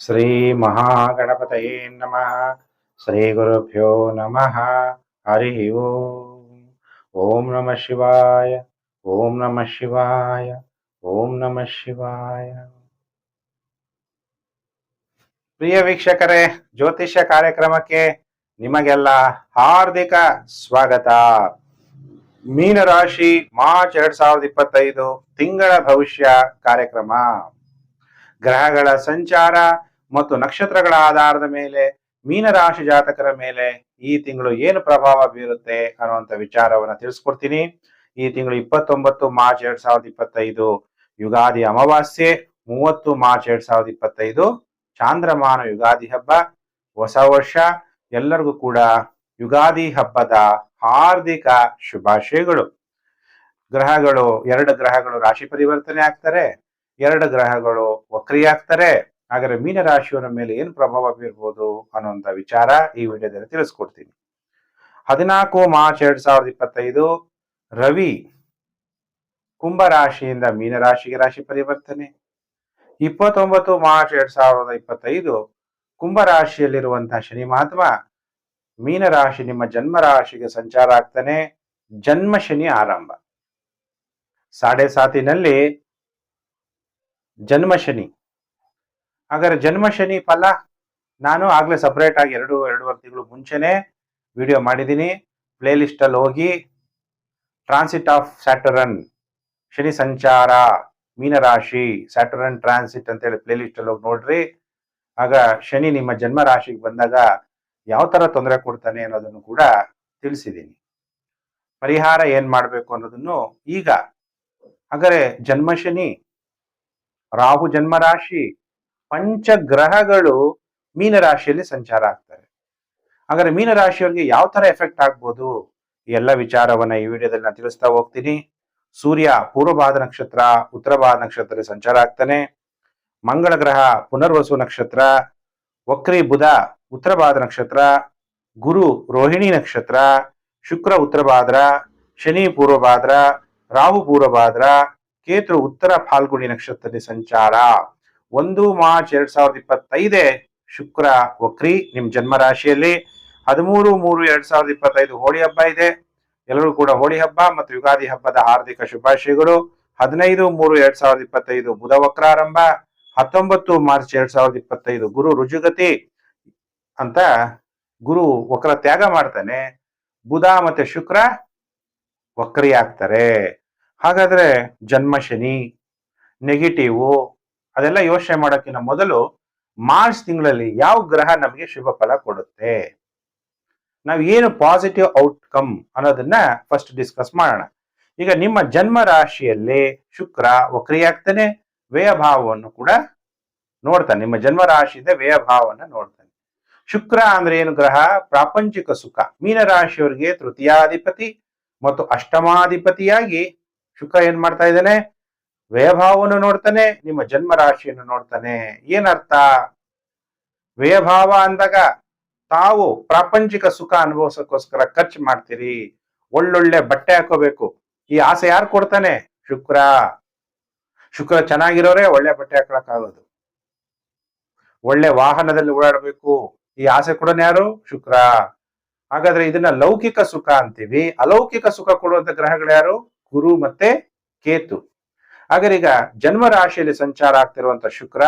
ಶ್ರೀ ಮಹಾಗಣಪತಯೇ ನಮಃ ಶ್ರೀ ಗುರುಭ್ಯೋ ನಮಃ ಹರಿ ಓಂ ಓಂ ನಮಃ ಶಿವಾಯ ಓಂ ನಮಃ ಶಿವಾಯ ಓಂ ನಮಃ ಶಿವಾಯ ಪ್ರಿಯ ವೀಕ್ಷಕರೇ, ಜ್ಯೋತಿಷ್ಯ ಕಾರ್ಯಕ್ರಮಕ್ಕೆ ನಿಮಗೆಲ್ಲ ಹಾರ್ದಿಕ ಸ್ವಾಗತ. ಮೀನರಾಶಿ ಮಾರ್ಚ್ ಎರಡ್ ಸಾವಿರದ ಇಪ್ಪತ್ತೈದು, ತಿಂಗಳ ಭವಿಷ್ಯ ಕಾರ್ಯಕ್ರಮ. ಗ್ರಹಗಳ ಸಂಚಾರ ಮತ್ತು ನಕ್ಷತ್ರಗಳ ಆಧಾರದ ಮೇಲೆ, ಮೀನರಾಶಿ ಜಾತಕರ ಮೇಲೆ ಈ ತಿಂಗಳು ಏನು ಪ್ರಭಾವ ಬೀರುತ್ತೆ ಅನ್ನುವಂಥ ವಿಚಾರವನ್ನು ತಿಳಿಸ್ಕೊಡ್ತೀನಿ. ಈ ತಿಂಗಳು ಇಪ್ಪತ್ತೊಂಬತ್ತು ಮಾರ್ಚ್ ಎರಡ್ ಸಾವಿರದ ಇಪ್ಪತ್ತೈದು, ಯುಗಾದಿ ಅಮಾವಾಸ್ಯೆ, ಮೂವತ್ತು ಮಾರ್ಚ್ ಎರಡ್ ಸಾವಿರದ ಇಪ್ಪತ್ತೈದು, ಚಾಂದ್ರಮಾನ ಯುಗಾದಿ ಹಬ್ಬ, ಹೊಸ ವರ್ಷ, ಎಲ್ಲರಿಗೂ ಕೂಡ ಯುಗಾದಿ ಹಬ್ಬದ ಹಾರ್ದಿಕ ಶುಭಾಶಯಗಳು. ಗ್ರಹಗಳು, ಎರಡು ಗ್ರಹಗಳು ರಾಶಿ ಪರಿವರ್ತನೆ ಆಗ್ತಾರೆ, ಎರಡು ಗ್ರಹಗಳು ವಕ್ರಿ ಆಗ್ತಾರೆ. ಹಾಗಾದ್ರೆ ಮೀನರಾಶಿಯವರ ಮೇಲೆ ಏನು ಪ್ರಭಾವ ಬೀರ್ಬೋದು ಅನ್ನುವಂಥ ವಿಚಾರ ಈ ವಿಡಿಯೋದಲ್ಲಿ ತಿಳಿಸ್ಕೊಡ್ತೀನಿ. ಹದಿನಾಲ್ಕು ಮಾರ್ಚ್ ಎರಡ್ ಸಾವಿರದ ಇಪ್ಪತ್ತೈದು, ರವಿ ಕುಂಭ ರಾಶಿಯಿಂದ ಮೀನರಾಶಿಗೆ ರಾಶಿ ಪರಿವರ್ತನೆ. ಇಪ್ಪತ್ತೊಂಬತ್ತು ಮಾರ್ಚ್ ಎರಡ್ ಸಾವಿರದ ಇಪ್ಪತ್ತೈದು ಕುಂಭರಾಶಿಯಲ್ಲಿರುವಂತಹ ಶನಿ ಮಹಾತ್ಮ ಮೀನರಾಶಿ ನಿಮ್ಮ ಜನ್ಮ ರಾಶಿಗೆ ಸಂಚಾರ ಆಗ್ತಾನೆ, ಜನ್ಮ ಶನಿ ಆರಂಭ. ಸಾಡೆ ಸಾತಿನಲ್ಲಿ ಜನ್ಮ ಶನಿ. ಹಾಗಾದ್ರೆ ಜನ್ಮ, ಶನಿ, ಫಲ, ನಾನು ಆಗ್ಲೇ ಸಪರೇಟ್ ಆಗಿ ಎರಡು, ಎರಡೂವರೆ ತಿಂಗಳು ಮುಂಚೆನೆ ವಿಡಿಯೋ ಮಾಡಿದ್ದೀನಿ. ಪ್ಲೇ ಲಿಸ್ಟ್ ಅಲ್ಲಿ ಹೋಗಿ ಟ್ರಾನ್ಸಿಟ್ ಆಫ್ ಸ್ಯಾಟರನ್ ಶನಿ ಸಂಚಾರ, ಮೀನರಾಶಿ ಸ್ಯಾಟರನ್ ಟ್ರಾನ್ಸಿಟ್ ಅಂತೇಳಿ ಪ್ಲೇ ಲಿಸ್ಟ್ ಅಲ್ಲಿ ಹೋಗಿ ನೋಡ್ರಿ. ಆಗ ಶನಿ ನಿಮ್ಮ ಜನ್ಮ ರಾಶಿಗೆ ಬಂದಾಗ ಯಾವ ತರ ತೊಂದರೆ ಕೊಡ್ತಾನೆ ಅನ್ನೋದನ್ನು ಕೂಡ ತಿಳಿಸಿದ್ದೀನಿ. ಪರಿಹಾರ ಏನ್ ಮಾಡಬೇಕು ಅನ್ನೋದನ್ನು ಈಗ, ಹಾಗಾದ್ರೆ ಜನ್ಮ, ಶನಿ, ರಾಹು ಜನ್ಮ ರಾಶಿ ಪಂಚಗ್ರಹಗಳು ಮೀನರಾಶಿಯಲ್ಲಿ ಸಂಚಾರ ಆಗ್ತಾರೆ ಹಾಗಾದ್ರೆ ಮೀನರಾಶಿಯವರಿಗೆ ಯಾವ ತರ ಎಫೆಕ್ಟ್ ಆಗ್ಬೋದು? ಎಲ್ಲ ವಿಚಾರವನ್ನ ಈ ವಿಡಿಯೋದಲ್ಲಿ ನಾನು ತಿಳಿಸ್ತಾ ಹೋಗ್ತೀನಿ. ಸೂರ್ಯ ಪೂರ್ವಭಾದ ನಕ್ಷತ್ರ, ಉತ್ತರಭಾದ ನಕ್ಷತ್ರದಲ್ಲಿ ಸಂಚಾರ ಆಗ್ತಾನೆ. ಮಂಗಳ ಗ್ರಹ, ಪುನರ್ವಸು ನಕ್ಷತ್ರ, ವಕ್ರಿ, ಬುಧ, ಉತ್ತರಭಾದ ನಕ್ಷತ್ರ, ಗುರು, ರೋಹಿಣಿ ನಕ್ಷತ್ರ, ಶುಕ್ರ, ಉತ್ತರಭಾದ್ರ, ಶನಿ ಪೂರ್ವಭಾದ್ರ, ರಾಹು ಪೂರ್ವಭಾದ್ರ ಕೇತು ಉತ್ತರ ಫಾಲ್ಗುಣಿ ನಕ್ಷತ್ರದಲ್ಲಿ ಸಂಚಾರ. ಒಂದು ಮಾರ್ಚ್ ಎರಡ್ ಸಾವಿರದ ಇಪ್ಪತ್ತೈದೇ ಶುಕ್ರ ವಕ್ರಿ ನಿಮ್ ಜನ್ಮ ರಾಶಿಯಲ್ಲಿ. ಹದಿಮೂರು ಮೂರು ಎರಡ್ ಸಾವಿರದ ಇಪ್ಪತ್ತೈದು ಹೋಳಿ ಹಬ್ಬ ಇದೆ. ಎಲ್ಲರೂ ಕೂಡ ಹೋಳಿ ಹಬ್ಬ ಮತ್ತು ಯುಗಾದಿ ಹಬ್ಬದ ಹಾರ್ದಿಕ ಶುಭಾಶಯಗಳು. ಹದಿನೈದು ಮೂರು ಎರಡ್ ಸಾವಿರದ ಇಪ್ಪತ್ತೈದು ಬುಧ ವಕ್ರಾರಂಭ. ಹತ್ತೊಂಬತ್ತು ಮಾರ್ಚ್ ಎರಡ್ ಸಾವಿರದ ಇಪ್ಪತ್ತೈದು ಗುರು ರುಜುಗತಿ ಅಂತ ಗುರು ವಕ್ರ ತ್ಯಾಗ ಮಾಡ್ತಾನೆ. ಬುಧ ಮತ್ತೆ ಶುಕ್ರ ವಕ್ರಿ ಆಗ್ತಾರೆ ಹಾಗಾದ್ರೆ ಜನ್ಮ ಶನಿ ನೆಗೆಟಿವ್ ಅದೆಲ್ಲ ಯೋಚನೆ ಮಾಡೋಕ್ಕಿಂತ ಮೊದಲು ಮಾರ್ಚ್ ತಿಂಗಳಲ್ಲಿ ಯಾವ ಗ್ರಹ ನಮಗೆ ಶುಭ ಫಲ ಕೊಡುತ್ತೆ? ನಾವು ಏನು ಪಾಸಿಟಿವ್ ಔಟ್ಕಮ್ ಅನ್ನೋದನ್ನ ಫಸ್ಟ್ ಡಿಸ್ಕಸ್ ಮಾಡೋಣ. ಈಗ ನಿಮ್ಮ ಜನ್ಮ ರಾಶಿಯಲ್ಲಿ ಶುಕ್ರ ವಕ್ರಿಯಾಗ್ತಾನೆ, ವ್ಯಯಭಾವವನ್ನು ಕೂಡ ನೋಡ್ತಾನೆ. ನಿಮ್ಮ ಜನ್ಮ ರಾಶಿಯಿಂದ ವ್ಯಯಭಾವವನ್ನು ನೋಡ್ತಾನೆ. ಶುಕ್ರ ಅಂದ್ರೆ ಏನು ಗ್ರಹ? ಪ್ರಾಪಂಚಿಕ ಸುಖ. ಮೀನರಾಶಿಯವರಿಗೆ ತೃತೀಯಾಧಿಪತಿ ಮತ್ತು ಅಷ್ಟಮಾಧಿಪತಿಯಾಗಿ ಶುಕ್ರ ಏನ್ ಮಾಡ್ತಾ ಇದ್ದಾನೆ? ವ್ಯಯಭಾವವನ್ನು ನೋಡ್ತಾನೆ, ನಿಮ್ಮ ಜನ್ಮ ರಾಶಿಯನ್ನು ನೋಡ್ತಾನೆ. ಏನರ್ಥ? ವ್ಯಯಭಾವ ಅಂದಾಗ ತಾವು ಪ್ರಾಪಂಚಿಕ ಸುಖ ಅನುಭವಿಸೋಕ್ಕೋಸ್ಕರ ಖರ್ಚು ಮಾಡ್ತೀರಿ. ಒಳ್ಳೊಳ್ಳೆ ಬಟ್ಟೆ ಹಾಕೋಬೇಕು. ಈ ಆಸೆ ಯಾರು ಕೊಡ್ತಾನೆ? ಶುಕ್ರ. ಶುಕ್ರ ಚೆನ್ನಾಗಿರೋರೆ ಒಳ್ಳೆ ಬಟ್ಟೆ ಹಾಕೊಳಕ್ ಆಗೋದು ಒಳ್ಳೆ ವಾಹನದಲ್ಲಿ ಓಡಾಡಬೇಕು. ಈ ಆಸೆ ಕೊಡೋನ್ ಯಾರು? ಶುಕ್ರ. ಹಾಗಾದ್ರೆ ಇದನ್ನ ಲೌಕಿಕ ಸುಖ ಅಂತೀವಿ. ಅಲೌಕಿಕ ಸುಖ ಕೊಡುವಂತ ಗ್ರಹಗಳು ಯಾರು? ಗುರು ಮತ್ತೆ ಕೇತು. ಹಾಗಾದ್ರೆ ಈಗ ಜನ್ಮ ರಾಶಿಯಲ್ಲಿ ಸಂಚಾರ ಆಗ್ತಿರುವಂತ ಶುಕ್ರ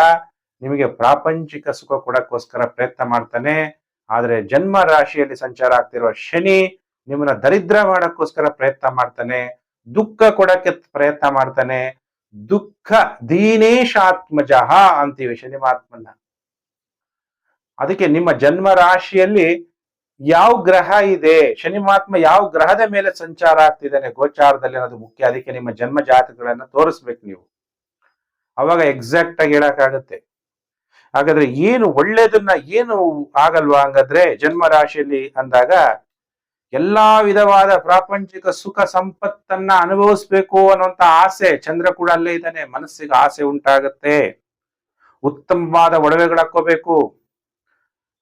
ನಿಮಗೆ ಪ್ರಾಪಂಚಿಕ ಸುಖ ಕೊಡಕ್ಕೋಸ್ಕರ ಪ್ರಯತ್ನ ಮಾಡ್ತಾನೆ. ಆದ್ರೆ ಜನ್ಮ ರಾಶಿಯಲ್ಲಿ ಸಂಚಾರ ಆಗ್ತಿರುವ ಶನಿ ನಿಮ್ಮನ್ನ ದರಿದ್ರ ಮಾಡಕ್ಕೋಸ್ಕರ ಪ್ರಯತ್ನ ಮಾಡ್ತಾನೆ. ದುಃಖ ಕೊಡಕ್ಕೆ ಪ್ರಯತ್ನ ಮಾಡ್ತಾನೆ. ದುಃಖ ದೀನೇಶಾತ್ಮಜ ಅಂತೀವಿ ಶನಿ ಮಹಾತ್ಮನ್ನ ಅದಕ್ಕೆ ನಿಮ್ಮ ಜನ್ಮ ರಾಶಿಯಲ್ಲಿ ಯಾವ ಗ್ರಹ ಇದೆ? ಶನಿ ಮಹಾತ್ಮ ಯಾವ ಗ್ರಹದ ಮೇಲೆ ಸಂಚಾರ ಆಗ್ತಿದ್ದಾನೆ ಗೋಚಾರದಲ್ಲಿ ಅನ್ನೋದು ಮುಖ್ಯ. ಅದಕ್ಕೆ ನಿಮ್ಮ ಜನ್ಮ ಜಾತಕಗಳನ್ನ ತೋರಿಸ್ಬೇಕು ನೀವು. ಅವಾಗ ಎಕ್ಸಾಕ್ಟ್ ಆಗಿ ಹೇಳಕ್ಕಾಗತ್ತೆ. ಹಾಗಾದ್ರೆ ಏನು ಒಳ್ಳೇದನ್ನ ಏನು ಆಗಲ್ವಾ ಹಂಗಾದ್ರೆ ಜನ್ಮ ರಾಶಿಯಲ್ಲಿ ಅಂದಾಗ ಎಲ್ಲಾ ವಿಧವಾದ ಪ್ರಾಪಂಚಿಕ ಸುಖ ಸಂಪತ್ತನ್ನ ಅನುಭವಿಸ್ಬೇಕು ಅನ್ನುವಂತ ಆಸೆ. ಚಂದ್ರ ಕೂಡ ಅಲ್ಲೇ ಇದ್ದಾನೆ. ಮನಸ್ಸಿಗೆ ಆಸೆ ಉಂಟಾಗತ್ತೆ. ಉತ್ತಮವಾದ ಒಡವೆಗಳು ಹಾಕೋಬೇಕು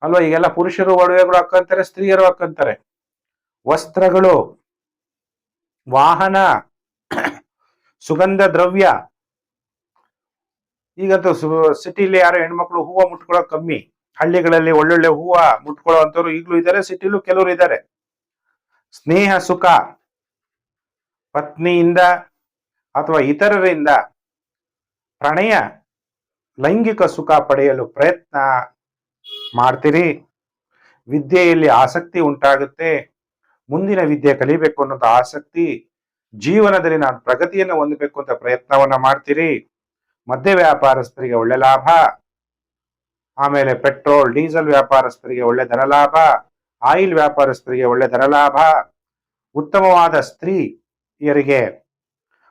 ಅಲ್ವಾ? ಈಗೆಲ್ಲ ಪುರುಷರು ಒಡವೆಗಳು ಹಾಕೊಂತಾರೆ, ಸ್ತ್ರೀಯರು ಹಾಕೊಂತಾರೆ. ವಸ್ತ್ರಗಳು, ವಾಹನ, ಸುಗಂಧ ದ್ರವ್ಯ. ಈಗಂತೂ ಸಿಟಿಲಿ ಯಾರು ಹೆಣ್ಮಕ್ಳು ಹೂವು ಮುಟ್ಕೊಳ್ಳೋ ಕಮ್ಮಿ. ಹಳ್ಳಿಗಳಲ್ಲಿ ಒಳ್ಳೊಳ್ಳೆ ಹೂವು ಮುಟ್ಕೊಳ್ಳೋ ಈಗಲೂ ಇದ್ದಾರೆ, ಸಿಟಿಲೂ ಕೆಲವರು ಇದ್ದಾರೆ. ಸ್ನೇಹ, ಸುಖ. ಪತ್ನಿಯಿಂದ ಅಥವಾ ಇತರರಿಂದ ಪ್ರಣಯ, ಲೈಂಗಿಕ ಸುಖ ಪಡೆಯಲು ಪ್ರಯತ್ನ ಮಾಡ್ತೀರಿ? ವಿದ್ಯೆಯಲ್ಲಿ ಆಸಕ್ತಿ ಉಂಟಾಗುತ್ತೆ. ಮುಂದಿನ ವಿದ್ಯೆ ಕಲಿಬೇಕು ಅನ್ನೋದು ಆಸಕ್ತಿ. ಜೀವನದಲ್ಲಿ ನಾನು ಪ್ರಗತಿಯನ್ನು ಹೊಂದಬೇಕು ಅಂತ ಪ್ರಯತ್ನವನ್ನ ಮಾಡ್ತೀರಿ. ಮದ್ಯ ವ್ಯಾಪಾರಸ್ಥರಿಗೆ ಒಳ್ಳೆ ಲಾಭ. ಆಮೇಲೆ ಪೆಟ್ರೋಲ್, ಡೀಸೆಲ್ ವ್ಯಾಪಾರಸ್ಥರಿಗೆ ಒಳ್ಳೆ ಧನಲಾಭ ಆಯಿಲ್ ವ್ಯಾಪಾರಸ್ಥರಿಗೆ ಒಳ್ಳೆ ಧನಲಾಭ ಉತ್ತಮವಾದ ಸ್ತ್ರೀಯರಿಗೆ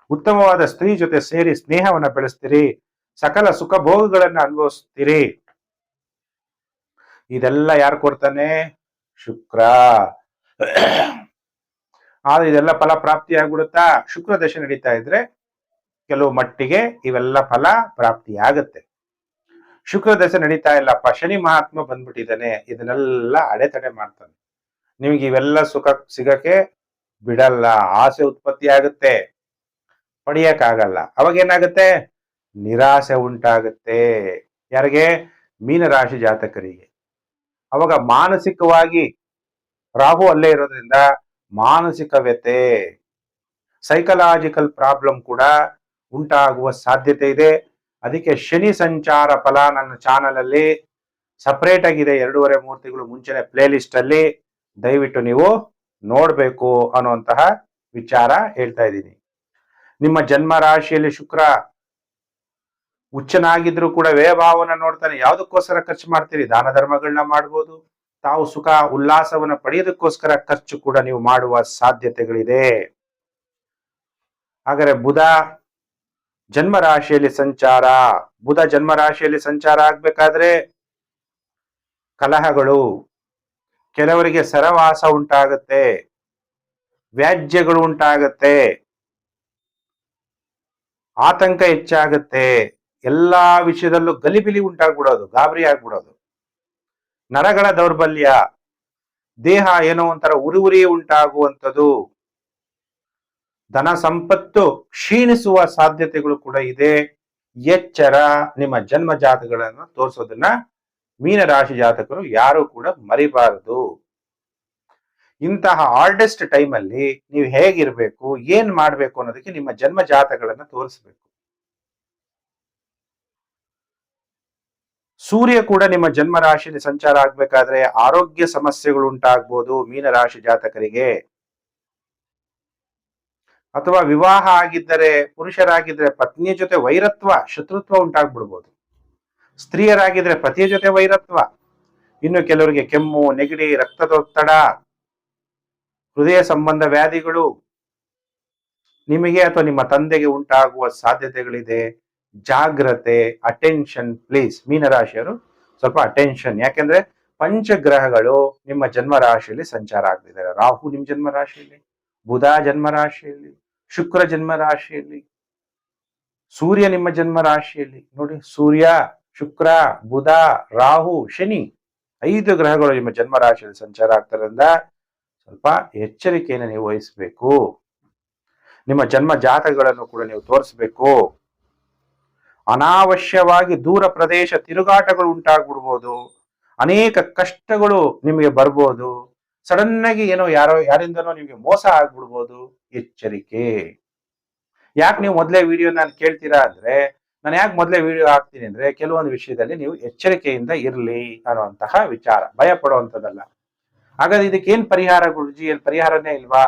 ಉತ್ತಮವಾದ ಸ್ತ್ರೀ ಜೊತೆ ಸೇರಿ ಸ್ನೇಹವನ್ನು ಬೆಳೆಸ್ತೀರಿ. ಸಕಲ ಸುಖ ಭೋಗಗಳನ್ನ ಅನುಭವಿಸ್ತೀರಿ. ಇದೆಲ್ಲ ಯಾರು ಕೊಡ್ತಾನೆ? ಶುಕ್ರ. ಆದ್ರೆ ಇದೆಲ್ಲ ಫಲ ಪ್ರಾಪ್ತಿ ಆಗ್ಬಿಡುತ್ತಾ? ಶುಕ್ರ ದಶೆ ನಡೀತಾ ಇದ್ರೆ ಕೆಲವು ಮಟ್ಟಿಗೆ ಇವೆಲ್ಲ ಫಲ ಪ್ರಾಪ್ತಿ ಆಗುತ್ತೆ. ಶುಕ್ರ ದಶೆ ನಡೀತಾ ಇಲ್ಲಪ್ಪ, ಶನಿ ಮಹಾತ್ಮ ಬಂದ್ಬಿಟ್ಟಿದ್ದಾನೆ, ಇದನ್ನೆಲ್ಲ ಅಡೆತಡೆ ಮಾಡ್ತಾನೆ. ನಿಮ್ಗೆ ಇವೆಲ್ಲ ಸುಖ ಸಿಗಕ್ಕೆ ಬಿಡಲ್ಲ, ಆಸೆ ಉತ್ಪತ್ತಿ ಆಗುತ್ತೆ. ಪಡೆಯಕ್ಕಾಗಲ್ಲ. ಅವಾಗ ಏನಾಗುತ್ತೆ? ನಿರಾಸೆ ಉಂಟಾಗುತ್ತೆ. ಯಾರಿಗೆ? ಮೀನರಾಶಿ ಜಾತಕರಿಗೆ. ಅವಾಗ ಮಾನಸಿಕವಾಗಿ ರಾಹು ಅಲ್ಲೇ ಇರೋದ್ರಿಂದ ಮಾನಸಿಕ ವ್ಯತೆ ಸೈಕಲಾಜಿಕಲ್ ಪ್ರಾಬ್ಲಮ್ ಕೂಡ ಉಂಟಾಗುವ ಸಾಧ್ಯತೆ ಇದೆ. ಅದಕ್ಕೆ ಶನಿ ಸಂಚಾರ ಫಲ ನನ್ನ ಚಾನಲ್ ಅಲ್ಲಿ ಸಪ್ರೇಟ್ ಆಗಿದೆ ಎರಡೂವರೆ ಮೂರ್ತಿಗಳು ಮುಂಚೆನೆ ಪ್ಲೇ ಅಲ್ಲಿ. ದಯವಿಟ್ಟು ನೀವು ನೋಡಬೇಕು ಅನ್ನುವಂತಹ ವಿಚಾರ ಹೇಳ್ತಾ ಇದ್ದೀನಿ. ನಿಮ್ಮ ಜನ್ಮ ರಾಶಿಯಲ್ಲಿ ಶುಕ್ರ ಉಚ್ಚನಾಗಿದ್ರು ಕೂಡ ವ್ಯಯಭಾವನ ನೋಡ್ತಾನೆ. ಯಾವುದಕ್ಕೋಸ್ಕರ ಖರ್ಚು ಮಾಡ್ತೀರಿ? ದಾನ ಧರ್ಮಗಳನ್ನ ಮಾಡ್ಬೋದು. ತಾವು ಸುಖ, ಉಲ್ಲಾಸವನ್ನ ಪಡೆಯೋದಕ್ಕೋಸ್ಕರ ಖರ್ಚು ಕೂಡ ನೀವು ಮಾಡುವ ಸಾಧ್ಯತೆಗಳಿದೆ. ಹಾಗಾದ್ರೆ ಬುಧ ಜನ್ಮ ರಾಶಿಯಲ್ಲಿ ಸಂಚಾರ. ಬುಧ ಜನ್ಮ ರಾಶಿಯಲ್ಲಿ ಸಂಚಾರ ಆಗ್ಬೇಕಾದ್ರೆ ಕಲಹಗಳು. ಕೆಲವರಿಗೆ ಸರವಾಸ ಉಂಟಾಗತ್ತೆ. ವ್ಯಾಜ್ಯಗಳು ಉಂಟಾಗತ್ತೆ. ಆತಂಕ ಹೆಚ್ಚಾಗತ್ತೆ. ಎಲ್ಲಾ ವಿಷಯದಲ್ಲೂ ಗಲಿಬಿಲಿ ಉಂಟಾಗ್ಬಿಡೋದು, ಗಾಬರಿ ಆಗ್ಬಿಡೋದು. ನರಗಳ ದೌರ್ಬಲ್ಯ, ದೇಹ ಏನೋ ಒಂಥರ ಉರಿ ಉರಿ ಉಂಟಾಗುವಂಥದ್ದು. ಧನ ಸಂಪತ್ತು ಕ್ಷೀಣಿಸುವ ಸಾಧ್ಯತೆಗಳು ಕೂಡ ಇದೆ. ಎಚ್ಚರ, ನಿಮ್ಮ ಜನ್ಮ ಜಾತಗಳನ್ನು ತೋರಿಸೋದನ್ನ ಮೀನರಾಶಿ ಜಾತಕರು ಯಾರು ಕೂಡ ಮರಿಬಾರದು. ಇಂತಹ ಹಾರ್ಡೆಸ್ಟ್ ಟೈಮಲ್ಲಿ ನೀವು ಹೇಗಿರ್ಬೇಕು, ಏನ್ ಮಾಡ್ಬೇಕು ಅನ್ನೋದಕ್ಕೆ ನಿಮ್ಮ ಜನ್ಮ ಜಾತಗಳನ್ನ ತೋರಿಸ್ಬೇಕು. ಸೂರ್ಯ ಕೂಡ ನಿಮ್ಮ ಜನ್ಮ ರಾಶಿಯಲ್ಲಿ ಸಂಚಾರ ಆಗ್ಬೇಕಾದ್ರೆ ಆರೋಗ್ಯ ಸಮಸ್ಯೆಗಳು ಉಂಟಾಗ್ಬೋದು ಮೀನರಾಶಿ ಜಾತಕರಿಗೆ. ಅಥವಾ ವಿವಾಹ ಆಗಿದ್ದರೆ ಪುರುಷರಾಗಿದ್ರೆ ಪತ್ನಿಯ ಜೊತೆ ವೈರತ್ವ, ಶತ್ರುತ್ವ ಉಂಟಾಗ್ಬಿಡ್ಬೋದು. ಸ್ತ್ರೀಯರಾಗಿದ್ರೆ ಪತಿಯ ಜೊತೆ ವೈರತ್ವ. ಇನ್ನು ಕೆಲವರಿಗೆ ಕೆಮ್ಮು, ನೆಗಡಿ, ರಕ್ತದೊತ್ತಡ, ಹೃದಯ ಸಂಬಂಧ ವ್ಯಾಧಿಗಳು ನಿಮಗೆ ಅಥವಾ ನಿಮ್ಮ ತಂದೆಗೆ ಉಂಟಾಗುವ ಸಾಧ್ಯತೆಗಳಿದೆ. ಜಾಗ್ರತೆ ಅಟೆನ್ಷನ್ ಪ್ಲೀಸ್ ಮೀನರಾಶಿಯವರು ಸ್ವಲ್ಪ ಅಟೆನ್ಷನ್ ಯಾಕೆಂದ್ರೆ ಪಂಚಗ್ರಹಗಳು ನಿಮ್ಮ ಜನ್ಮ ರಾಶಿಯಲ್ಲಿ ಸಂಚಾರ ಆಗ್ತಿದ್ದಾರೆ. ರಾಹು ನಿಮ್ಮ ಜನ್ಮ ರಾಶಿಯಲ್ಲಿ ಬುಧ ಜನ್ಮ ರಾಶಿಯಲ್ಲಿ ಶುಕ್ರ ಜನ್ಮ ರಾಶಿಯಲ್ಲಿ ಸೂರ್ಯ ನಿಮ್ಮ ಜನ್ಮ ರಾಶಿಯಲ್ಲಿ ನೋಡಿ, ಸೂರ್ಯ, ಶುಕ್ರ, ಬುಧ, ರಾಹು, ಶನಿ ಐದು ಗ್ರಹಗಳು ನಿಮ್ಮ ಜನ್ಮ ರಾಶಿಯಲ್ಲಿ ಸಂಚಾರ ಆಗ್ತಾರಿಂದ. ಸ್ವಲ್ಪ ಎಚ್ಚರಿಕೆಯನ್ನು ನೀವು ವಹಿಸಬೇಕು. ನಿಮ್ಮ ಜನ್ಮ ಜಾತಕಗಳನ್ನು ಕೂಡ ನೀವು ತೋರಿಸ್ಬೇಕು. ಅನಾವಶ್ಯವಾಗಿ ದೂರ ಪ್ರದೇಶ ತಿರುಗಾಟಗಳು ಉಂಟಾಗ್ಬಿಡ್ಬೋದು. ಅನೇಕ ಕಷ್ಟಗಳು ನಿಮಗೆ ಬರ್ಬೋದು. ಸಡನ್ ಆಗಿ ಏನೋ ಯಾರೋ, ಯಾರಿಂದನೋ ನಿಮಗೆ ಮೋಸ ಆಗ್ಬಿಡ್ಬೋದು. ಎಚ್ಚರಿಕೆ. ಯಾಕೆ ನೀವು ಮೊದಲೇ ವಿಡಿಯೋ ನಾನು ಕೇಳ್ತೀರಾ ಅಂದ್ರೆ, ನಾನು ಯಾಕೆ ಮೊದಲೇ ವಿಡಿಯೋ ಹಾಕ್ತೀನಿ ಅಂದ್ರೆ, ಕೆಲವೊಂದು ವಿಷಯದಲ್ಲಿ ನೀವು ಎಚ್ಚರಿಕೆಯಿಂದ ಇರಲಿ ಅನ್ನುವಂತಹ ವಿಚಾರ. ಭಯ ಪಡುವಂಥದ್ದಲ್ಲ. ಹಾಗಾದ್ರೆ ಇದಕ್ಕೆ ಏನ್ ಪರಿಹಾರ ಗುರುಜಿ? ಏನ್ ಪರಿಹಾರನೇ ಇಲ್ವಾ?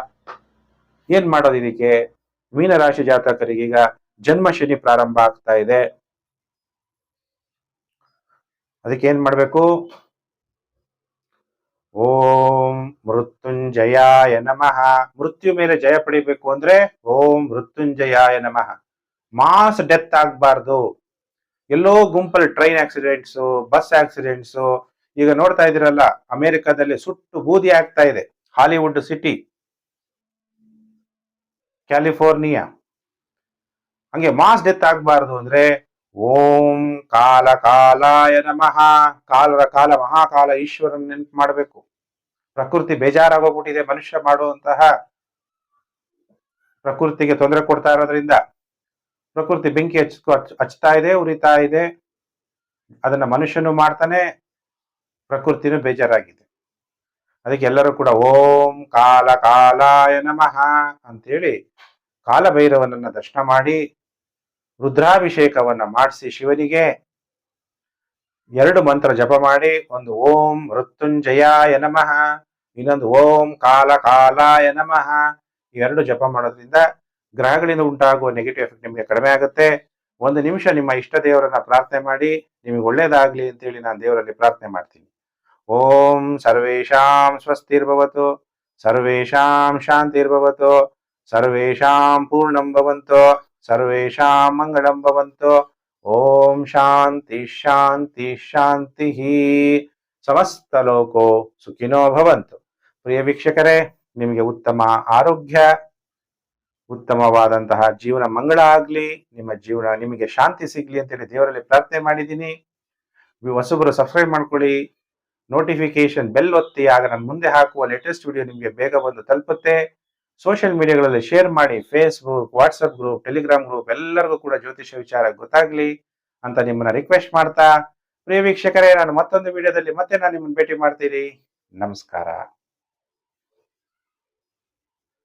ಏನ್ ಮಾಡೋದು ಇದಕ್ಕೆ? ಮೀನರಾಶಿ ಜಾತಕರಿಗೆ ಈಗ ಜನ್ಮ ಶನಿ ಪ್ರಾರಂಭ ಆಗ್ತಾ ಇದೆ. ಅದಕ್ಕೆ ಏನ್ ಮಾಡ್ಬೇಕು? ಓಂ ಮೃತ್ಯುಂಜಯಾಯ ನಮಃ. ಮೃತ್ಯು ಮೇಲೆ ಜಯ ಪಡಿಬೇಕು ಅಂದ್ರೆ ಓಂ ಮೃತ್ಯುಂಜಯಾಯ ನಮಃ. ಮಾಸ್ ಡೆತ್ ಆಗ್ಬಾರ್ದು. ಎಲ್ಲೋ ಗುಂಪಲ್ಲಿ ಟ್ರೈನ್ ಆಕ್ಸಿಡೆಂಟ್ಸ್ ಬಸ್ ಆಕ್ಸಿಡೆಂಟ್ಸ್ ಈಗ ನೋಡ್ತಾ ಇದ್ದೀರಲ್ಲ, ಅಮೆರಿಕಾದಲ್ಲಿ ಸುಟ್ಟು ಬೂದಿ ಆಗ್ತಾ ಇದೆ. ಹಾಲಿವುಡ್ ಸಿಟಿ ಕ್ಯಾಲಿಫೋರ್ನಿಯಾ ಹಂಗೆ ಮಾಸ್ ಡೆತ್ ಆಗ್ಬಾರ್ದು ಅಂದ್ರೆ ಓಂ ಕಾಲ ಕಾಲಾಯ ನಮಃ. ಕಾಲರ ಕಾಲ, ಮಹಾಕಾಲ ಈಶ್ವರನ್ ನೆನ್ಪು ಮಾಡಬೇಕು. ಪ್ರಕೃತಿ ಬೇಜಾರಾಗೋಗ್ಬಿಟ್ಟಿದೆ ಮನುಷ್ಯ ಮಾಡುವಂತಹ ಪ್ರಕೃತಿಗೆ ತೊಂದರೆ ಕೊಡ್ತಾ ಇರೋದ್ರಿಂದ. ಪ್ರಕೃತಿ ಬೆಂಕಿ ಹಚ್ಕೊ ಹಚ್- ಹಚ್ತಾ ಇದೆ, ಉರಿತಾ ಇದೆ. ಅದನ್ನ ಮನುಷ್ಯನು ಮಾಡ್ತಾನೆ, ಪ್ರಕೃತಿನೂ ಬೇಜಾರಾಗಿದೆ. ಅದಕ್ಕೆ ಎಲ್ಲರೂ ಕೂಡ ಓಂ ಕಾಲ ಕಾಲಾಯ ನಮಃ ಅಂತೇಳಿ ಕಾಲಭೈರವನನ್ನ ದರ್ಶನ ಮಾಡಿ ರುದ್ರಾಭಿಷೇಕವನ್ನ ಮಾಡಿಸಿ ಶಿವನಿಗೆ ಎರಡು ಮಂತ್ರ ಜಪ ಮಾಡಿ ಒಂದು ಓಂ ಮೃತ್ಯುಂಜಯಾಯ ನಮಃ, ಇನ್ನೊಂದು ಓಂ ಕಾಲ ಕಾಲಾಯ ನಮಃ, ಇವೆರಡು ಜಪ ಮಾಡೋದ್ರಿಂದ ಗ್ರಹಗಳಿಂದ ಉಂಟಾಗುವ ನೆಗೆಟಿವ್ ಎಫೆಕ್ಟ್ ನಿಮಗೆ ಕಡಿಮೆ ಆಗುತ್ತೆ. ಒಂದು ನಿಮಿಷ ನಿಮ್ಮ ಇಷ್ಟ ದೇವರನ್ನ ಪ್ರಾರ್ಥನೆ ಮಾಡಿ, ನಿಮಗೆ ಒಳ್ಳೇದಾಗ್ಲಿ ಅಂತೇಳಿ ನಾನು ದೇವರಲ್ಲಿ ಪ್ರಾರ್ಥನೆ ಮಾಡ್ತೀನಿ. ಓಂ ಸರ್ವೇಷಾಂ ಸ್ವಸ್ತಿರ್ಭವತು, ಸರ್ವೇಷಾಂ ಶಾಂತಿರ್ಭವತು, ಸರ್ವೇಷಾಂ ಪೂರ್ಣಂ ಭವಂತು. ಸರ್ವೇಷಾಂ ಮಂಗಳಂ ಭವಂತು ಓಂ ಶಾಂತಿ ಶಾಂತಿ ಶಾಂತಿ ಸಮಸ್ತ ಲೋಕೋ ಸುಖಿನೋ ಭವಂತು ಪ್ರಿಯ ವೀಕ್ಷಕರೇ ನಿಮಗೆ ಉತ್ತಮ ಆರೋಗ್ಯ, ಉತ್ತಮವಾದಂತಹ ಜೀವನ ಮಂಗಳ ಆಗ್ಲಿ, ನಿಮ್ಮ ಜೀವನ ನಿಮಗೆ ಶಾಂತಿ ಸಿಗ್ಲಿ ಅಂತೇಳಿ ದೇವರಲ್ಲಿ ಪ್ರಾರ್ಥನೆ ಮಾಡಿದ್ದೀನಿ. ಹೊಸಬರು ಸಬ್ಸ್ಕ್ರೈಬ್ ಮಾಡ್ಕೊಳ್ಳಿ. ನೋಟಿಫಿಕೇಶನ್ ಬೆಲ್ ಒತ್ತಿ, ಆಗ ನಾನು ಮುಂದೆ ಹಾಕುವ ಲೇಟೆಸ್ಟ್ ವಿಡಿಯೋ ನಿಮಗೆ ಬೇಗ ಬಂದು ತಲುಪುತ್ತೆ. ಸೋಷಿಯಲ್ ಮೀಡಿಯಾಗಳಲ್ಲಿ ಶೇರ್ ಮಾಡಿ Facebook WhatsApp group Telegram group ಎಲ್ಲರಿಗೂ ಕೂಡ ಜ್ಯೋತಿಷ್ಯ ವಿಚಾರ ಗೊತ್ತಾಗ್ಲಿ ಅಂತ ನಿಮ್ಮನ್ನ ರಿಕ್ವೆಸ್ಟ್ ಮಾಡ್ತಾ. ಪ್ರಿಯ ವೀಕ್ಷಕರೇ, ನಾನು ಮತ್ತೊಂದು ವಿಡಿಯೋದಲ್ಲಿ ಮತ್ತೆ ನಾನು ನಿಮ್ಮನ್ನು ಭೇಟಿ ಮಾಡ್ತೀನಿ. ನಮಸ್ಕಾರ.